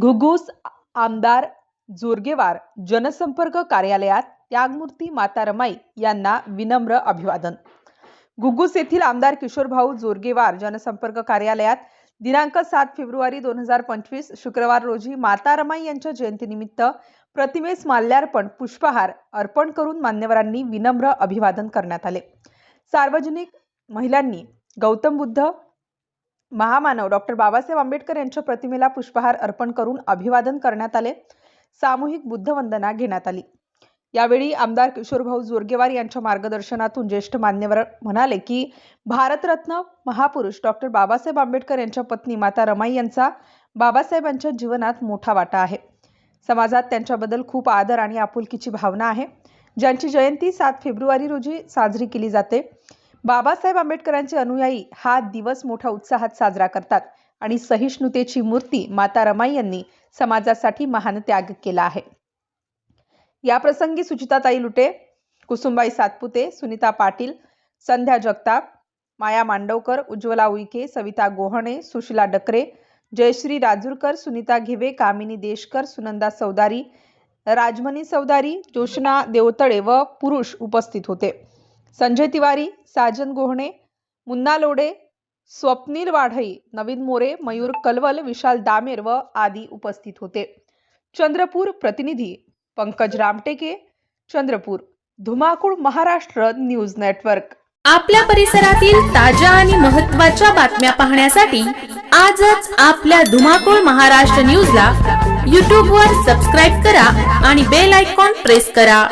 घुगुस आमदार जोरगेवार जनसंपर्क कार्यालयात त्यागमूर्ती माता रमाई यांना विनम्र अभिवादन. घुग्गुस येथील आमदार किशोरभाऊ जोरगेवार जनसंपर्क कार्यालयात दिनांक सात फेब्रुवारी दोन हजार पंचवीस शुक्रवार रोजी माता रमाई यांच्या जयंतीनिमित्त प्रतिमेस माल्यार्पण पुष्पहार अर्पण करून मान्यवरांनी विनम्र अभिवादन करण्यात आले. सार्वजनिक महिलांनी गौतम बुद्ध महामानव डॉक्टर बाबासाहेब आंबेडकर यांच्या प्रतिमेला पुष्पहार अर्पण करून अभिवादन करण्यात आले. सामूहिक बुद्धवंदना घेण्यात आली. यावेळी आमदार किशोरभाऊ जोरगेवार यांच्या मार्गदर्शनातून ज्येष्ठ मान्यवर म्हणाले की भारतरत्न महापुरुष डॉक्टर बाबासाहेब आंबेडकर यांच्या पत्नी माता रमाई यांचा बाबासाहेबांच्या जीवनात मोठा वाटा आहे. समाजात त्यांच्याबद्दल खूप आदर आणि आपुलकीची भावना आहे. ज्यांची जयंती सात फेब्रुवारी रोजी साजरी केली जाते. बाबासाहेब आंबेडकरांचे अनुयायी हा दिवस मोठ्या उत्साहात साजरा करतात आणि सहिष्णुतेची मूर्ती माता रमाई यांनी समाजासाठी महान त्याग केला आहे. या प्रसंगी सुचिताताई लुटे कुसुमबाई सातपुते सुनीता पाटील संध्या जगताप माया मांडवकर उज्ज्वला उईके सविता गोहणे सुशिला डकरे जयश्री राजूरकर सुनीता घिवे कामिनी देशकर सुनंदा सौदारी राजमणी सौदारी जोशना देवतळे व पुरुष उपस्थित होते. संजय तिवारी साजन गोहणे मुन्ना लोडे स्वप्नील वाढई नवीन मोरे मयूर कलवल विशाल दामेर व आदी उपस्थित होते. चंद्रपूर प्रतिनिधी पंकज रामटेके चंद्रपूर धुमाकूळ महाराष्ट्र न्यूज नेटवर्क. आपल्या परिसरातील ताज्या आणि महत्त्वाच्या बातम्या पाहण्यासाठी आजच आपल्या धुमाकूळ महाराष्ट्र न्यूजला यूट्यूबवर सबस्क्राईब करा आणि बेल आयकॉन प्रेस करा.